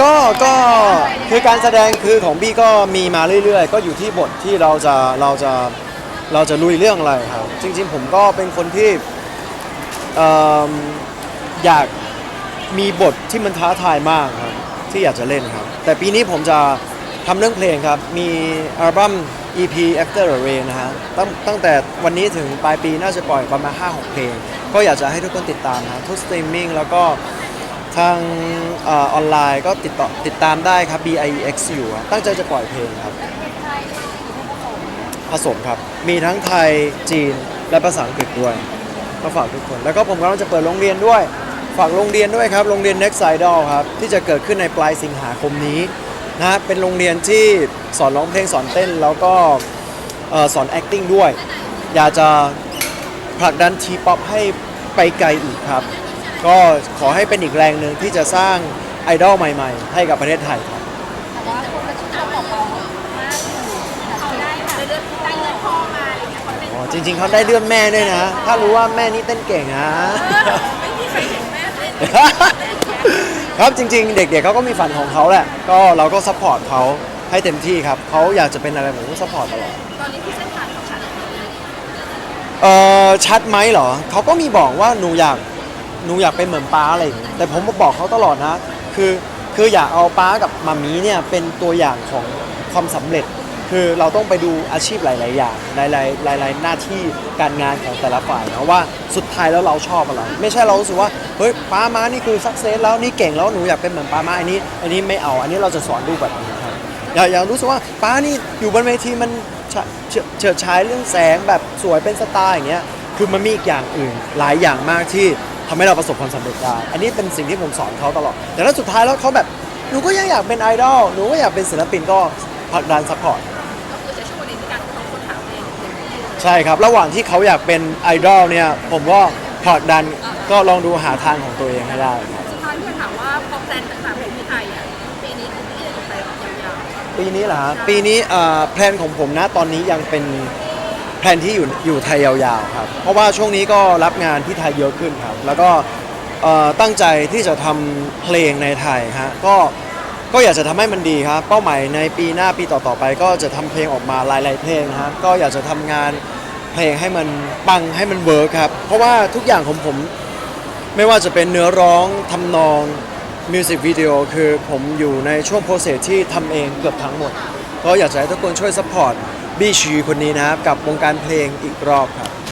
ก็ก็คือการแสดงคือของบี้ก็มีมาเรื่อย ๆ ก็อยู่ที่บทที่เราจะเราจะเราจะลุยเรื่องอะไรครับ จริง ๆ ผมก็เป็นคนที่เอิ่มอยากมีบทที่มันท้าทายมากครับที่อยากจะเล่นครับ แต่ปีนี้ผมจะทำเรื่องเพลงครับ มีอัลบั้ม EP After the Rain นะฮะตั้งตั้งแต่วันนี้ถึงปลายปีน่าจะปล่อยประมาณ5-6เพลง ก็อยากจะให้ทุกคนติดตามนะทุกสตรีมมิ่งแล้วก็ ทางเออออนไลน์ก็ติดต่อติดตามได้ครับ B I E X อยู่ครับตั้งใจจะปล่อยเพลงครับ ผสมครับ มีทั้งไทยจีนและภาษาอังกฤษด้วยก็ฝากทุกคน แล้วก็ผมกำลังจะเปิดโรงเรียนด้วย ฝากโรงเรียนด้วยครับ โรงเรียน Next Idol ครับ ที่จะเกิดขึ้นในปลายสิงหาคมนี้นะฮะเป็นโรงเรียนที่สอนร้องเพลงสอนเต้น แล้วก็เอ่อสอน acting ด้วย อยากจะผลักดันทีป๊อปให้ไปไกลอีกครับ ก็ขอให้เป็นอีกแรงหนึ่งที่จะสร้างไอดอลใหม่ ๆ ให้กับประเทศไทยครับแต่ว่าคนก็ชื่นชมของเรามากอยู่เขาได้แบบเลือดได้เลือดพ่อมาอะไรเงี้ยคนเป็นอ๋อจริง ๆเขาได้เลื่อนแม่ด้วยนะ ถ้ารู้ว่าแม่นี่เต้นเก่งนะ ไม่มีใครเห็นแม่เล่นครับจริง ๆ เด็ก ๆเขาก็มีฝันของเขาแหละก็เราก็ซัพพอร์ตเขาให้เต็มที่ครับเขาอยากจะเป็นอะไรผมก็ซัพพอร์ตตลอด ตอนนี้ที่เส้นทางของฉัน เออชัดไหมเหรอเขาก็มีบอกว่าหนูอยาก หนูอยากเป็นเหมือนป้าอะไรอย่างเงี้ยแต่ผมก็บอกเขาตลอดนะ คือคืออยากเอาป้ากับมามีเนี่ยเป็นตัวอย่างของความสำเร็จ คือเราต้องไปดูอาชีพหลาย ๆ อย่างหลาย ๆ หลาย ๆ หน้าที่การงานของแต่ละฝ่ายนะว่าสุดท้ายแล้วเราชอบอะไร ไม่ใช่เรารู้สึกว่าเฮ้ยป้ามานี่คือสักเซสแล้วนี่เก่งแล้วหนูอยากเป็นเหมือนป้ามาอันนี้ อันนี้ไม่เอาอันนี้เราจะสอนลูกแบบนี้ครับอย่าอย่ารู้สึกว่าป้านี่อยู่บนเวทีมันเฉเฉเฉิดฉายเรื่องแสงแบบสวยเป็นสไตล์อย่างเงี้ยคือมันมีอีกอย่างอื่นหลายอย่างมากที่ ทำให้เราประสบความสำเร็จได้ อันนี้เป็นสิ่งที่ผมสอนเขาตลอด แต่ถ้าสุดท้ายแล้วเขาแบบ หนูก็ยังอยากเป็นไอดอล หนูก็อยากเป็นศิลปินก็ผลักดันซัพพอร์ต ก็คือใช้ช่วงวันนี้ในการทำค้นหาเพลงใช่ครับ ระหว่างที่เขาอยากเป็นไอดอลเนี่ย ผมก็ผลักดัน ก็ลองดูหาทางของตัวเองให้ได้ครับสุดท้ายเพื่อนถามว่าพอแพลนต่างๆของที่ไทยอะปีนี้คือที่จะไปยาวปีนี้เหรอฮะปีนี้เอ่อแพลนของผมนะตอนนี้ยังเป็น แพลนที่อยู่อยู่ไทยยาวๆครับเพราะว่าช่วงนี้ก็รับงานที่ไทยเยอะขึ้นครับ แล้วก็เอ่อตั้งใจที่จะทำเพลงในไทยฮะก็ก็อยากจะทำให้มันดีครับ เป้าหมายในปีหน้าปีต่อๆไป ก็จะทำเพลงออกมาหลายๆเพลงนะครับก็อยากจะทำงานเพลงให้มันปังให้มันเวิร์คครับเพราะว่าทุกอย่างของผม ไม่ว่าจะเป็นเนื้อร้องทำนองมิวสิกวิดีโอคือผมอยู่ในช่วงโปรเซสที่ทำเองเกือบทั้งหมด ก็อยากจะให้ทุกคนช่วยสปอร์ต บี้ชีคนนี้นะครับ กับวงการเพลงอีกรอบครับ